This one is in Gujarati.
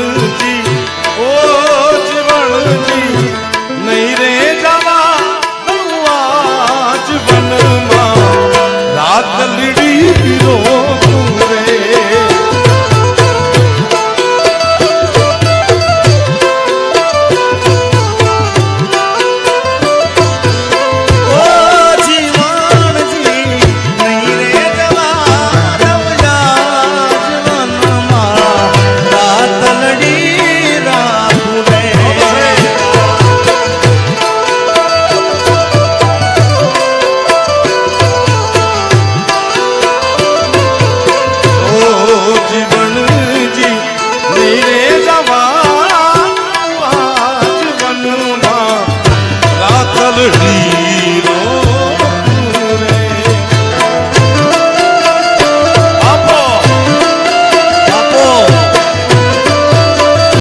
જીવણજી ઓ જીવણજી નહીં રે જવા આજ વનમાં. રાત લીડી રોજ dos dias.